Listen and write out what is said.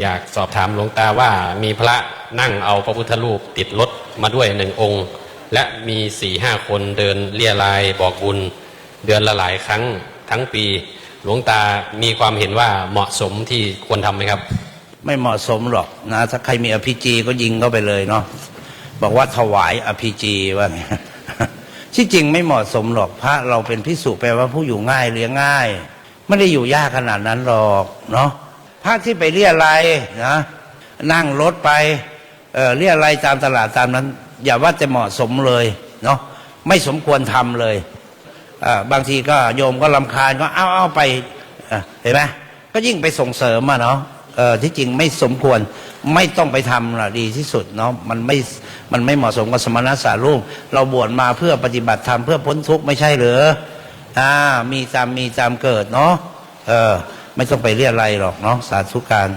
อยากสอบถามหลวงตาว่ามีพระนั่งเอาพระพุทธรูปติดรถมาด้วยหนึ่งองค์ และมีสี่ห้าคนเดินเลี่ยรายบอกบุญ เดือนละหลายครั้งทั้งปี หลวงตามีความเห็นว่าเหมาะสมที่ควรทำไหมครับ ไม่เหมาะสมหรอกนะ ถ้าใครมีอภิจีก็ยิงเข้าไปเลยเนาะบอกว่าถวายอภิจีว่าที่จริงไม่เหมาะสมหรอกพระเราเป็นพิสุแปลว่าผู้อยู่ง่ายเลี้ยงง่าย ไม่ได้อยู่ยากขนาดนั้นหรอกเนาะ พระที่ไปเรียอะไรนะนั่งรถไปเเรียอะไรตามตลาดตามนั้น อย่าว่าจะเหมาะสมเลยเนาะไม่สมควรทำเลยอบางทีก็โยมก็ลำคาญก็เอาเอาไปเห็นไหมก็ยิ่งไปส่งเสริมมาเนาะที่จริงไม่สมควรไม่ต้องไปทำละดีที่สุดเนาะมันไม่มันไม่เหมาะสมกับสมณะสารูปเราบวชมาเพื่อปฏิบัติธรรมเพื่อพ้นทุกข์ไม่ใช่หรืออ่ามีตามมีตามเกิดเนาะเออ ไม่ต้องไปเรียอะไรหรอกเนาะสาธุการ